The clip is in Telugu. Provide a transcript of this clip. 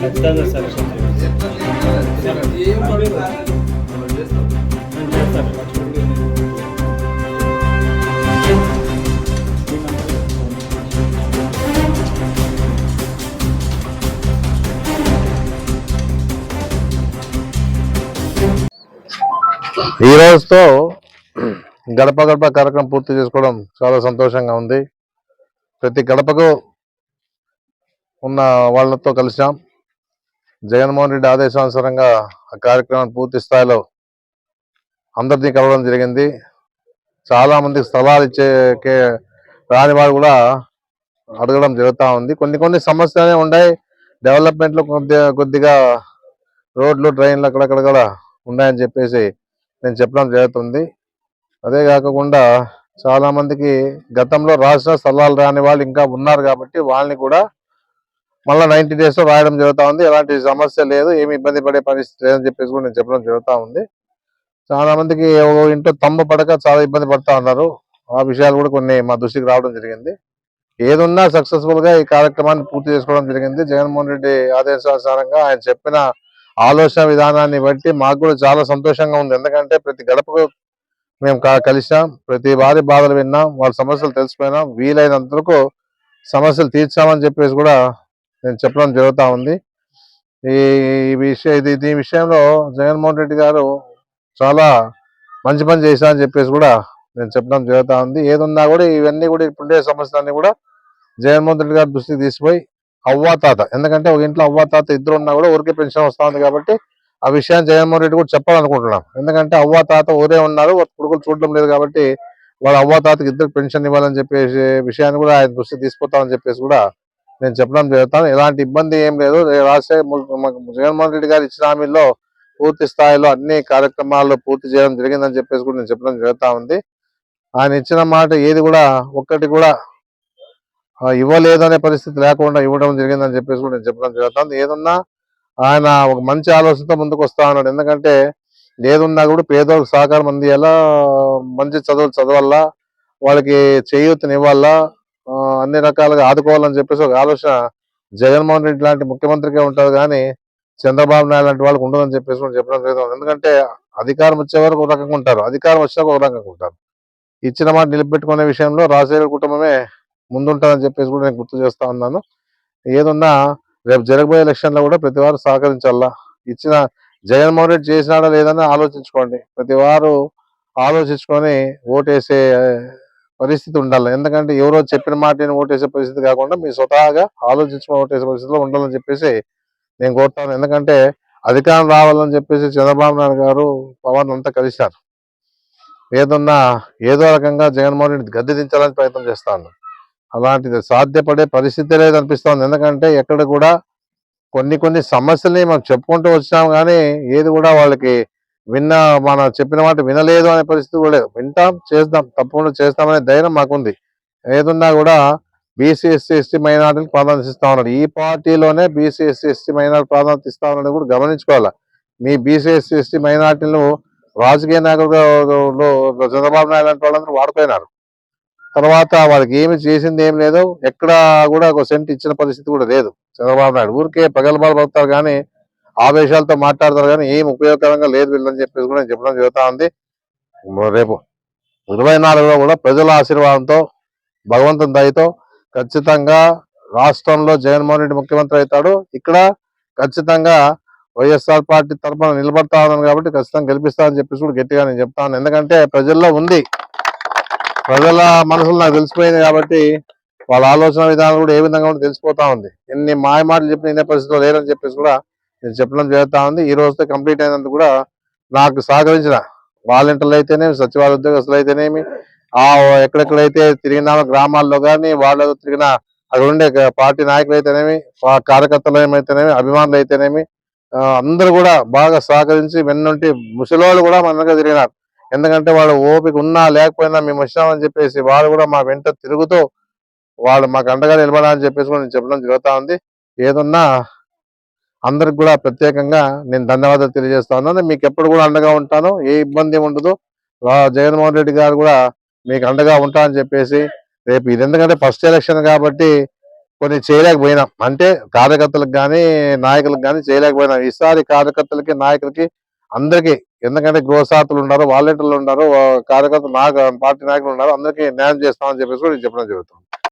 ఖచ్చితంగా సార్ ఈ రోజుతో గడప గడప కార్యక్రమం పూర్తి చేసుకోవడం చాలా సంతోషంగా ఉంది. ప్రతి గడపకు ఉన్న వాళ్ళతో కలిసాం జగన్మోహన్ రెడ్డి ఆదేశానుసారంగా ఆ కార్యక్రమాన్ని పూర్తి స్థాయిలో అందరినీ కలవడం జరిగింది. చాలామందికి స్థలాలు ఇచ్చే రాని వారు కూడా అడగడం జరుగుతూ ఉంది. కొన్ని కొన్ని సమస్యలు ఉన్నాయి డెవలప్మెంట్లో కొద్దిగా కొద్దిగా రోడ్లు ట్రైన్లు అక్కడక్కడ కూడా ఉన్నాయని చెప్పేసి నేను చెప్పడం జరుగుతుంది. అదే కాకుండా చాలా మందికి గతంలో రాసిన సలహాలు రాని వాళ్ళు ఇంకా ఉన్నారు కాబట్టి వాళ్ళని కూడా మళ్ళీ నైన్టీ డేస్లో రాయడం జరుగుతా ఉంది. ఎలాంటి సమస్య లేదు. ఏమి ఇబ్బంది పడే పరిస్థితి లేదని చెప్పేసి కూడా నేను చెప్పడం జరుగుతా ఉంది. చాలా మందికి ఇంట్లో తమ్ము పడక చాలా ఇబ్బంది పడతా ఉన్నారు. ఆ విషయాలు కూడా కొన్ని మా దృష్టికి రావడం జరిగింది. ఏదున్నా సక్సెస్ఫుల్గా ఈ కార్యక్రమాన్ని పూర్తి చేసుకోవడం జరిగింది. జగన్మోహన్ రెడ్డి ఆదేశానుసారంగా ఆయన చెప్పిన ఆలోచన విధానాన్ని బట్టి మాకు కూడా చాలా సంతోషంగా ఉంది. ఎందుకంటే ప్రతి గడపకు మేము కా కలిసాం ప్రతి వారి బాధలు విన్నాం. వాళ్ళ సమస్యలు తెలిసిపోయినాం. వీలైనంత వరకు సమస్యలు తీర్చామని చెప్పేసి కూడా నేను చెప్పడం జరుగుతూ ఉంది. ఈ విషయం ఇది ఈ విషయంలో జగన్మోహన్ రెడ్డి గారు చాలా మంచి పని చేశారని చెప్పేసి కూడా నేను చెప్పడం జరుగుతూ ఉంది. ఏదున్నా కూడా ఇవన్నీ కూడా ఇప్పుడుండే సమస్యలన్నీ కూడా జగన్మోహన్ రెడ్డి గారి దృష్టికి తీసిపోయి అవ్వా తాత ఎందుకంటే ఒక ఇంట్లో అవ్వా తాత ఇద్దరు ఉన్నా కూడా ఊరికే పెన్షన్ వస్తూ ఉంది కాబట్టి ఆ విషయాన్ని జగన్మోహన్ రెడ్డి కూడా చెప్పాలనుకుంటున్నాం. ఎందుకంటే అవ్వ తాత ఊరే ఉన్నారు. వాళ్ళ కొడుకులు చూడడం లేదు కాబట్టి వాళ్ళ అవ్వ తాతకి ఇద్దరు పెన్షన్ ఇవ్వాలని చెప్పేసి విషయాన్ని కూడా ఆయన దృష్టి తీసుకుపోతామని చెప్పేసి కూడా నేను చెప్పడం జరుగుతాను ఎలాంటి ఇబ్బంది ఏం లేదు. రాజశేఖర జగన్మోహన్ రెడ్డి గారు ఇచ్చిన హామీల్లో పూర్తి స్థాయిలో అన్ని కార్యక్రమాలు పూర్తి చేయడం జరిగిందని చెప్పేసి కూడా నేను చెప్పడం జరుగుతా ఉంది. ఆయన ఇచ్చిన మాట ఏది కూడా ఒక్కటి కూడా ఇవ్వలేదనే ఇవ్వలేదు అనే పరిస్థితి లేకుండా ఇవ్వడం జరిగిందని చెప్పేసి కూడా నేను చెప్పడం జరుగుతుంది ఏదన్నా ఆయన ఒక మంచి ఆలోచనతో ముందుకు వస్తా ఉన్నాడు. ఎందుకంటే ఏదున్నా కూడా పేదోళ్ళకి సహకారం అందియాలా మంచి చదువులు చదవాలా వాళ్ళకి చేయూతని ఇవ్వాలా అన్ని రకాలుగా ఆదుకోవాలని చెప్పేసి ఒక ఆలోచన జగన్మోహన్ రెడ్డి లాంటి ముఖ్యమంత్రికే ఉంటుంది కానీ చంద్రబాబు నాయుడు లాంటి వాళ్ళకి ఉండదని చెప్పేసి కూడా చెప్పడం జరుగుతుంది. ఎందుకంటే అధికారం వచ్చే వరకు ఒక రకంగా ఉంటారు. అధికారం వచ్చినాక ఒక రకంగా ఉంటారు. ఇచ్చిన మాట నిలబెట్టుకునే విషయంలో రాజశేఖర కుటుంబమే ముందుంటుందని చెప్పేసి కూడా నేను గుర్తు చేస్తా ఉన్నాను. ఏదున్నా రేపు జరగబోయే ఎలక్షన్లో కూడా ప్రతి వారు సహకరించాలా? ఇచ్చిన జగన్మోహన్ రెడ్డి చేసినాడా లేదని ఆలోచించుకోండి. ప్రతి వారు ఆలోచించుకొని ఓటేసే పరిస్థితి ఉండాలి. ఎందుకంటే ఎవరో చెప్పిన మాటని ఓటేసే పరిస్థితి కాకుండా మీ స్వతహాగా ఆలోచించుకుని ఓటేసే పరిస్థితిలో ఉండాలని చెప్పేసి నేను కోరుతాను. ఎందుకంటే అధికారం రావాలని చెప్పేసి చంద్రబాబు నాయుడు గారు పవన్ అంతా కలిశారు. ఏదన్నా ఏదో రకంగా జగన్మోహన్ రెడ్డి గద్దె దించాలని ప్రయత్నం చేస్తాను అలాంటిది సాధ్యపడే పరిస్థితి లేదనిపిస్తోంది ఎందుకంటే ఎక్కడ కూడా కొన్ని కొన్ని సమస్యల్ని మనం చెప్పుకుంటూ వచ్చాము కానీ ఏది కూడా వాళ్ళకి విన్న మన చెప్పిన మాట వినలేదు అనే పరిస్థితి కూడా లేదు వింటాం చేద్దాం తప్పకుండా చేస్తామనే ధైర్యం మాకుంది ఏదున్నా కూడా బీసీ ఎస్సీ ఎస్టీ మైనార్టీలకు ప్రాధాన్యత ఇస్తా ఉన్నాడు ఈ పార్టీలోనే బీసీ ఎస్సీ ఎస్టీ మైనార్టీ ప్రాధాన్యత ఇస్తా ఉన్నాడు కూడా గమనించుకోవాలి మీ బీసీ ఎస్సీ ఎస్టీ మైనార్టీలు రాజకీయ నాయకులు చంద్రబాబు నాయుడు లాంటి వాళ్ళందరూ వాడుకున్నారు తర్వాత వాళ్ళకి ఏమి చేసింది ఏం లేదు. ఎక్కడ కూడా ఒక సెంట్ ఇచ్చిన పరిస్థితి కూడా లేదు. చంద్రబాబు నాయుడు ఊరికే పగలబాలు పడతారు కానీ ఆవేశాలతో మాట్లాడతారు కానీ ఏం ఉపయోగకరంగా లేదు వీళ్ళని చెప్పేసి కూడా నేను చెప్పడం జరుగుతా ఉంది. రేపు ఇరవై నాలుగులో కూడా ప్రజల ఆశీర్వాదంతో భగవంతుని దయతో ఖచ్చితంగా రాష్ట్రంలో జగన్మోహన్ రెడ్డి ముఖ్యమంత్రి అవుతాడు. ఇక్కడ ఖచ్చితంగా వైఎస్ఆర్ పార్టీ తరఫున నిలబడతా ఉన్నాను కాబట్టి ఖచ్చితంగా గెలిపిస్తానని చెప్పేసి కూడా గట్టిగా నేను చెప్తాను. ఎందుకంటే ప్రజల్లో ఉంది ప్రజల మనసులు నాకు తెలిసిపోయింది కాబట్టి వాళ్ళ ఆలోచన విధానం కూడా ఏ విధంగా ఉంటే తెలిసిపోతా ఉంది. ఎన్ని మాయ మాటలు చెప్పిన ఇదే పరిస్థితిలో లేరని చెప్పేసి కూడా నేను చెప్పడం జరుగుతా ఉంది. ఈ రోజుతో కంప్లీట్ అయినందుకు కూడా నాకు సహకరించిన వాలంటీర్లు అయితేనేమి సచివాలయ ఉద్యోగస్తులు అయితేనేమి ఆ ఎక్కడెక్కడైతే తిరిగినామో గ్రామాల్లో కానీ వాళ్ళు తిరిగిన అక్కడ ఉండే పార్టీ నాయకులు అయితేనేమి కార్యకర్తలు ఏమైతేనేమి అభిమానులు అయితేనేమి అందరూ కూడా బాగా సహకరించి వెన్నుంటి ముసలోళ్ళు కూడా మన తిరిగినారు. ఎందుకంటే వాళ్ళు ఓపిక ఉన్నా లేకపోయినా మేము వచ్చామని చెప్పేసి వాళ్ళు కూడా మా వెంట తిరుగుతూ వాళ్ళు మాకు అండగా నిలబడాలని చెప్పేసి కూడా నేను చెప్పడం జరుగుతూ ఉంది. ఏదన్నా అందరికి కూడా ప్రత్యేకంగా నేను ధన్యవాదాలు తెలియజేస్తా ఉన్నాను. మీకు ఎప్పుడు కూడా అండగా ఉంటాను. ఏ ఇబ్బంది ఉండదు. జగన్మోహన్ రెడ్డి గారు కూడా మీకు అండగా ఉంటా అని చెప్పేసి రేపు ఇది ఎందుకంటే ఫస్ట్ ఎలక్షన్ కాబట్టి కొన్ని చేయలేకపోయినాం. అంటే కార్యకర్తలకు కానీ నాయకులకు కానీ చేయలేకపోయినాం. ఈసారి కార్యకర్తలకి నాయకులకి అందరికీ ఎందుకంటే గోసాతులు ఉన్నారు వాలంటీర్లు ఉన్నారు కార్యకర్తలు నాకు పార్టీ నాయకులు ఉన్నారు అందరికీ న్యాయం చేస్తామని చెప్పేసి కూడా నేను చెప్పడం జరుగుతుంది.